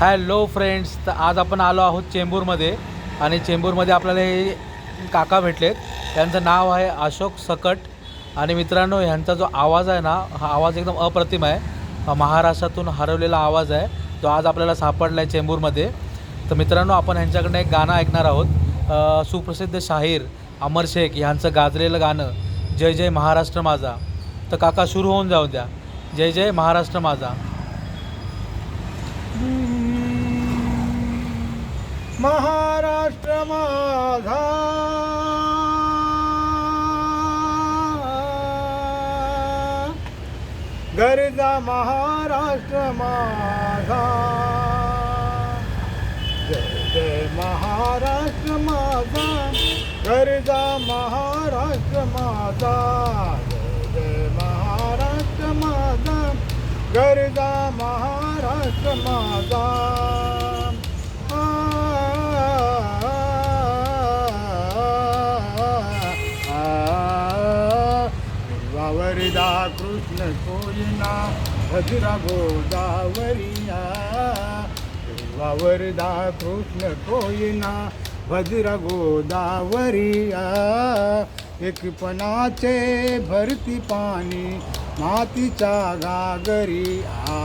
Hello friends तर आज आपण आलो आहोत चेंबूरमध्ये आणि चेंबूरमध्ये आपल्याला हे काका भेटलेत. त्यांचं नाव आहे अशोक सकट. आणि मित्रांनो ह्यांचा जो आवाज आहे ना हा आवाज एकदम अप्रतिम आहे. महाराष्ट्रातून हरवलेला आवाज आहे. जो आज आपल्याला सापडला आहे चेंबूरमध्ये. तर मित्रांनो आपण ह्यांच्याकडनं एक गाणं ऐकणार आहोत. सुप्रसिद्ध शाहीर अमर शेख ह्यांचं गाजलेलं गाणं जय जय महाराष्ट्र माझा. तर काका सुरू होऊन जाऊ द्या. जय जय महाराष्ट्र माझा. महाराष्ट्र माझा. गरजा महाराष्ट्र माझा. जय जय महाराष्ट्र माझा. गरजा महाराष्ट्र माझा. जय महाराष्ट्र माझा. गरजा महाराष्ट्र माझा. वावरदा कृष्ण कोयना भद्रा गोदावरिया। वावरदा कृष्ण कोयना भद्रा गोदावरिया। एकपणाचे भरती पाणी मातीच्या गागरी आ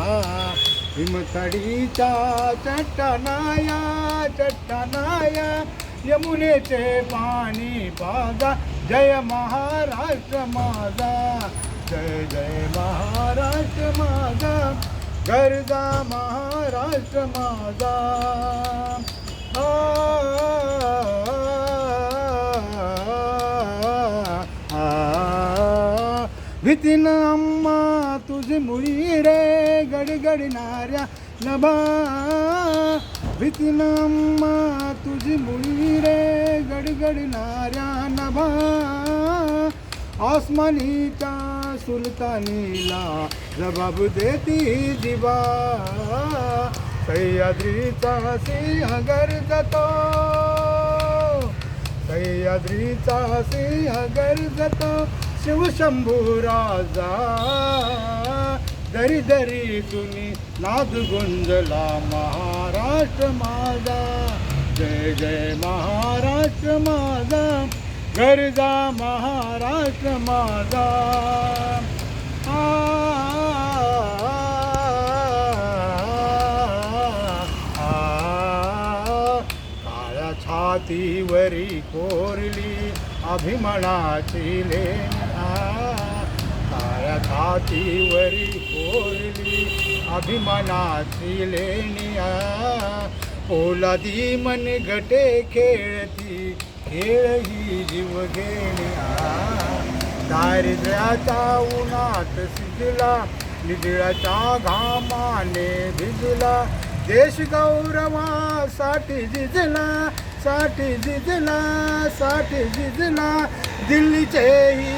हिमतडीच्या चट्टानाया चट्टानाया यमुनेचे पाणी पाजा। जय महाराष्ट्र माझा। जय जय महाराष्ट्र माझा गरजा महाराष्ट्र माझा आ, आ, अम्मा तुझी मुळी रे गडगडणाऱ्या नभा भीतीन अम्मा तुझी मुळी रे गडगडणाऱ्या नभा आसमानीचा सुलतानीला जबाब देती दिवा सह्याद्रीचा सिंह गरजतो सह्याद्रीचा सिंह गरजतो शिवशंभू राजा. दरी दरी तुम्ही नाद गुंजला महाराष्ट्र माझा. जय जय महाराष्ट्र माझा. गरजा महाराष्ट्र माझा काळ्या छातीवरी कोरली अभिमानाची लेणा काळ्या छातीवरी कोरली अभिमानाची लेणिया पोलादी मन गटे खेळती खेळ ही जीव घेण्या दारिद्र्याच्या उन्हात शिजला निधळाच्या घामाने भिजला. देश गौरवासाठी झिजला साठी झिजला साठी झिजला दिल्लीचेही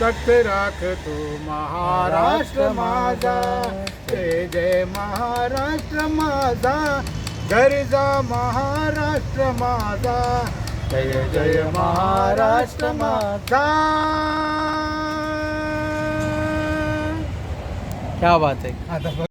तख्त राखतो महाराष्ट्र माझा. जय जय महाराष्ट्र माझा. गरजा महाराष्ट्र माझा जय जय महाराष्ट्र माझा क्या बात आहे आता